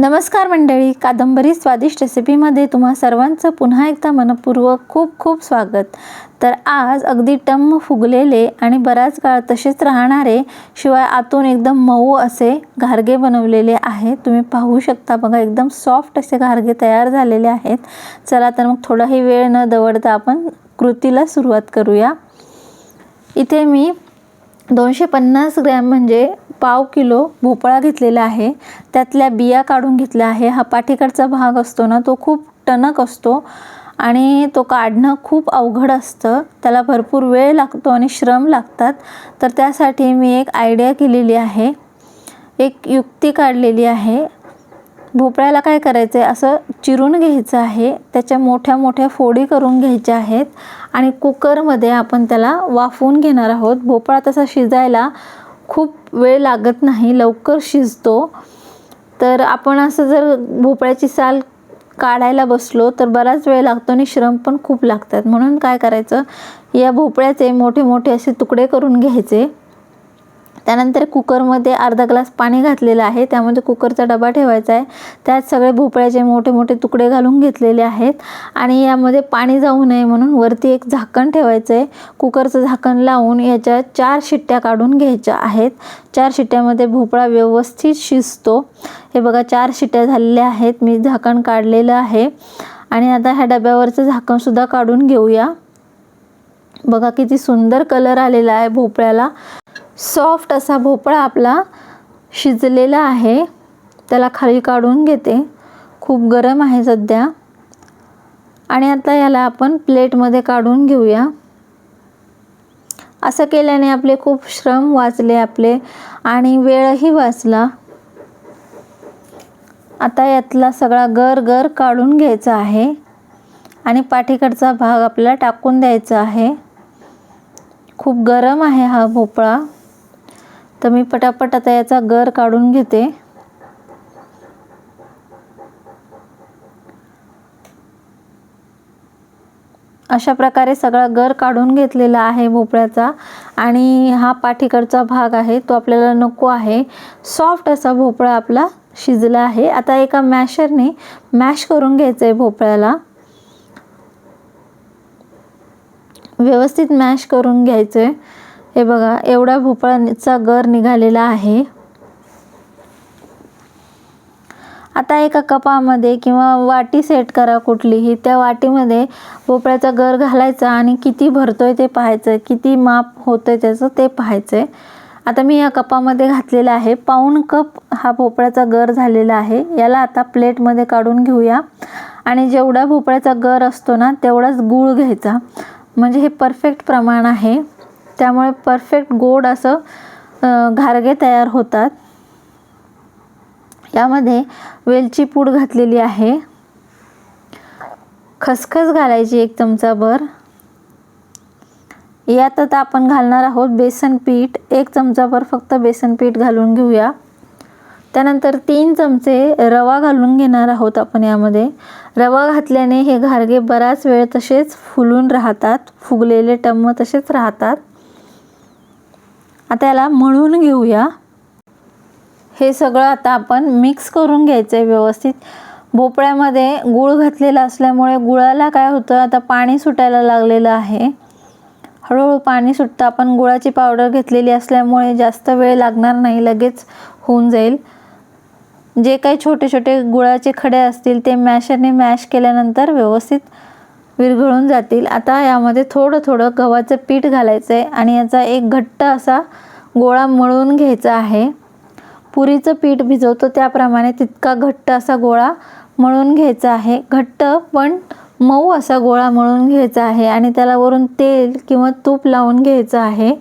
नमस्कार मंडळी कादंबरी स्वादिष्ट रेसिपीमध्ये तुम्हा सर्वांचं पुन्हा एकदा मनपूर्वक खूप खूप स्वागत. तर आज अगदी टम्म फुगलेले आणि बराच काळ तसेच राहणारे शिवाय आतून एकदम मऊ असे घारगे बनवलेले आहेत. तुम्ही पाहू शकता बघा एकदम सॉफ्ट असे घारगे तयार झालेले आहेत. चला तर मग थोडाही वेळ न दवडता आपण कृतीला सुरुवात करूया. इथे मी दोनशे पन्नास ग्रॅम म्हणजे पाव किलो भोपळा घेतलेला आहे. त्यातल्या बिया काढून घेतल्या आहे. हा पाठीकडचा भाग असतो ना तो खूप टणक असतो आणि तो काढणं खूप अवघड असतं. त्याला भरपूर वेळ लागतो आणि श्रम लागतात. तर त्यासाठी मी एक आयडिया केलेली आहे. एक युक्ती काढलेली आहे. भोपळ्याला काय करायचं आहे असं चिरून घ्यायचं आहे. त्याच्या मोठ्या मोठ्या फोडी करून घ्यायच्या आहेत आणि कुकरमध्ये आपण त्याला वाफवून घेणार आहोत. भोपळा तसा शिजायला खूप वेळ लागत नाही लवकर शिजतो. तर आपण असं जर भोपळ्याची साल काढायला बसलो तर बराच वेळ लागतो आणि श्रम पण खूप लागतात. म्हणून काय करायचं या भोपळ्याचे मोठे मोठे असे तुकडे करून घ्यायचे. त्यानंतर कुकरमध्ये अर्धा ग्लास पाणी घातलेलं आहे. त्यामध्ये कुकरचा डबा ठेवायचा आहे. त्यात सगळे भोपळ्याचे मोठे मोठे तुकडे घालून घेतलेले आहेत. आणि यामध्ये पाणी जाऊ नये म्हणून वरती एक झाकण ठेवायचं आहे. कुकरचं झाकण लावून याच्या चार शिट्ट्या काढून घ्यायच्या आहेत. चार शिट्ट्यामध्ये भोपळा व्यवस्थित शिजतो. हे बघा चार शिट्ट्या झालेल्या आहेत. मी झाकण काढलेलं आहे. आणि आता ह्या डब्यावरचं झाकणसुद्धा काढून घेऊया. बघा किती सुंदर कलर आलेला आहे भोपळ्याला. सॉफ्ट असा भोपळा आपला शिजलेला आहे. त्याला खाली काढून घेते. खूप गरम आहे सध्या. आणि आता याला आपण प्लेटमध्ये काढून घेऊया. असं केल्याने आपले खूप श्रम वाचले आपले आणि वेळही वाचला. आता यातला सगळा गर गर काढून घ्यायचा आहे. आणि पाठीकडचा भाग आपल्याला टाकून द्यायचा आहे. खूप गरम आहे हा भोपळा. तर मी पटापट आता याचा गर काढून घेते. अशा प्रकारे सगळा गर काढून घेतलेला आहे भोपळ्याचा. आणि हा पाठीकडचा भाग आहे तो आपल्याला नको आहे. सॉफ्ट असा भोपळा आपला शिजला आहे. आता एका मॅशरने मॅश करून घ्यायचं आहे भोपळ्याला. व्यवस्थित मॅश करून घ्यायचं आहे हे बघा एवढा भोपळाचा गर निघालेला आहे. आता एका कपामध्ये किंवा वाटी सेट करा कुठलीही त्या वाटीमध्ये भोपळ्याचा गर घालायचा आणि किती भरतोय ते पाहायचं किती माप होतंय त्याचं ते पाहायचं आहे आता मी या कपामध्ये घातलेला आहे पाऊण कप हा भोपळ्याचा गर झालेला आहे. याला आता प्लेटमध्ये काढून घेऊया. आणि जेवढा भोपळ्याचा गर असतो ना तेवढाच गूळ घ्यायचा. म्हणजे हे परफेक्ट प्रमाण आहे. त्यामुळे परफेक्ट गोड असं घारगे तयार होतात. यामध्ये वेलची पूड घातलेली आहे. खसखस घालायची एक चमचाभर. यात आता आपण घालणार आहोत बेसन पीठ. एक चमचाभर फक्त बेसन पीठ घालून घेऊया. त्यानंतर तीन चमचे रवा घालून घेणार आहोत आपण यामध्ये. रवा घातल्याने हे घारगे बराच वेळ तसेच फुलून राहतात फुगलेले टम्म तसेच राहतात. आता याला मळून घेऊया. हे सगळं आता आपण मिक्स करून घ्यायचं आहे व्यवस्थित. भोपळ्यामध्ये गूळ घातलेला असल्यामुळे गुळाला काय होतं आता पाणी सुटायला लागलेलं आहे. हळूहळू पाणी सुटतं. आपण गुळाची पावडर घेतलेली असल्यामुळे जास्त वेळ लागणार नाही लगेच होऊन जाईल. जे काही छोटे छोटे गुळाचे खडे असतील ते मॅशरने मॅश केल्यानंतर व्यवस्थित विरघळून जातील. आता यामध्ये थोडं थोडं गव्हाचं पीठ घालायचं आहे आणि याचा एक घट्ट असा गोळा मळून घ्यायचा आहे. पुरीचं पीठ भिजवतो त्याप्रमाणे तितका घट्ट असा गोळा मळून घ्यायचा आहे. घट्ट पण मऊ असा गोळा मळून घ्यायचा आहे आणि त्याला वरून तेल किंवा तूप लावून घ्यायचं आहे.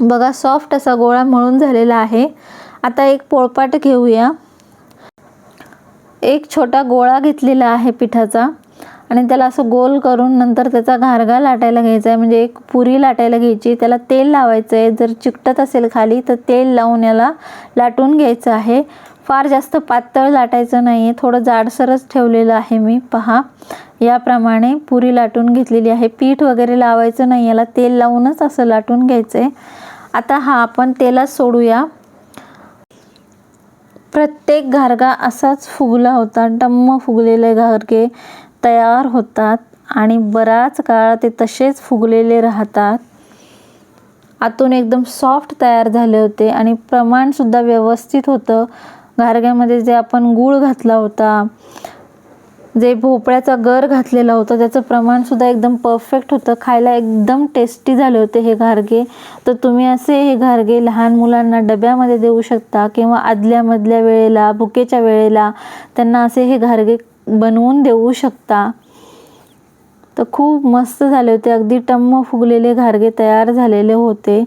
बघा सॉफ्ट असा गोळा मळून झालेला आहे. आता एक पोळपाट घेऊया. एक छोटा गोळा घेतलेला आहे पिठाचा. आणि त्याला असं गोल करून नंतर त्याचा घारगा लाटायला घ्यायचा आहे. म्हणजे एक पुरी लाटायला घ्यायची. त्याला तेल लावायचं आहे. जर चिकटत असेल खाली तर तेल लावून याला लाटून घ्यायचं आहे. फार जास्त पातळ लाटायचं नाही आहे थोडं जाडसरच ठेवलेलं आहे मी. पहा. याप्रमाणे पुरी लाटून घेतलेली आहे. पीठ वगैरे लावायचं नाही. याला तेल लावूनच असं लाटून घ्यायचं आहे. आता हा आपण तेलात सोडूया. प्रत्येक घारगा असाच फुगला होता. डम्म फुगलेले घारगे तयार होतात आणि बराच काळ ते तसेच फुगलेले राहतात. आतून एकदम सॉफ्ट तयार झाले होते आणि प्रमाणसुद्धा व्यवस्थित होतं. घारग्यामध्ये जे आपण गूळ घातला होता जे भोपळ्याचा गर घातलेला होता त्याचं प्रमाणसुद्धा एकदम परफेक्ट होतं. खायला एकदम टेस्टी झाले होते हे घारगे. तर तुम्ही असे हे घारगे लहान मुलांना डब्यामध्ये देऊ शकता किंवा आदल्यामधल्या वेळेला भुकेच्या वेळेला त्यांना असे हे घारगे बनवून देऊ शकता. तर खूप मस्त झाले होते. अगदी टम्म फुगलेले घारगे तयार झालेले होते.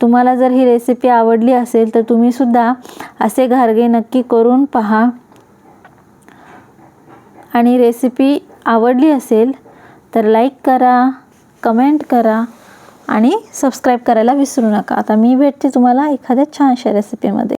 तुम्हाला जर ही रेसिपी आवडली असेल तर तुम्हीसुद्धा असे घारगे नक्की करून पहा. आणि रेसिपी आवडली असेल तर लाईक करा कमेंट करा आणि सबस्क्राईब करायला विसरू नका. आता मी भेटते तुम्हाला एखाद्या छानशा रेसिपीमध्ये